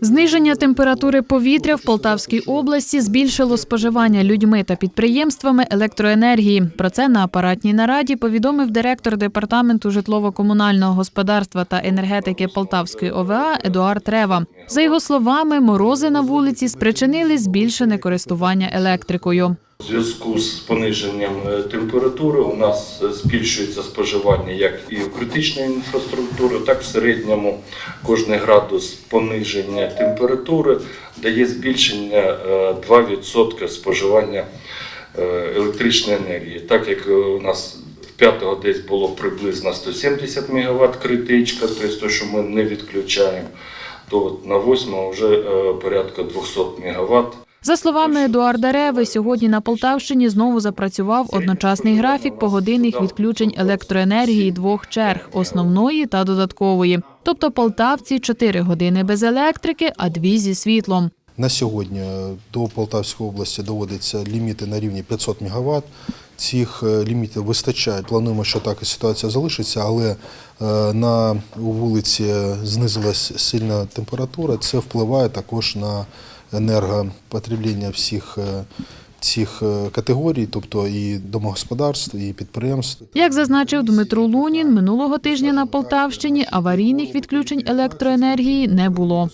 Зниження температури повітря в Полтавській області збільшило споживання людьми та підприємствами електроенергії. Про це на апаратній нараді повідомив директор департаменту житлово-комунального господарства та енергетики Полтавської ОВА Едуард Рева. За його словами, морози на вулиці спричинили збільшене користування електрикою. У зв'язку з пониженням е, температури у нас е, збільшується споживання як і в критичної інфраструктури, так і в середньому кожний градус пониження температури дає збільшення е, 2% споживання е, електричної енергії. Так як у нас в п'ятого десь було приблизно 170 МВт критичка, тобто що ми не відключаємо, то на восьмого вже порядка 200 МВт. За словами Едуарда Реви, сьогодні на Полтавщині знову запрацював одночасний графік погодинних відключень електроенергії двох черг основної та додаткової. Тобто полтавці 4 години без електрики, а 2 зі світлом. На сьогодні до Полтавської області доводяться ліміти на рівні 500 МВт. Цих е, лімітів вистачає. Плануємо, що так і ситуація залишиться, але е, на вулиці знизилась сильна температура. Це впливає також на енергопотреблення всіх е, цих е, категорій, тобто і домогосподарств, і підприємств. Як зазначив Дмитро Лунін, минулого тижня на Полтавщині аварійних відключень електроенергії не було.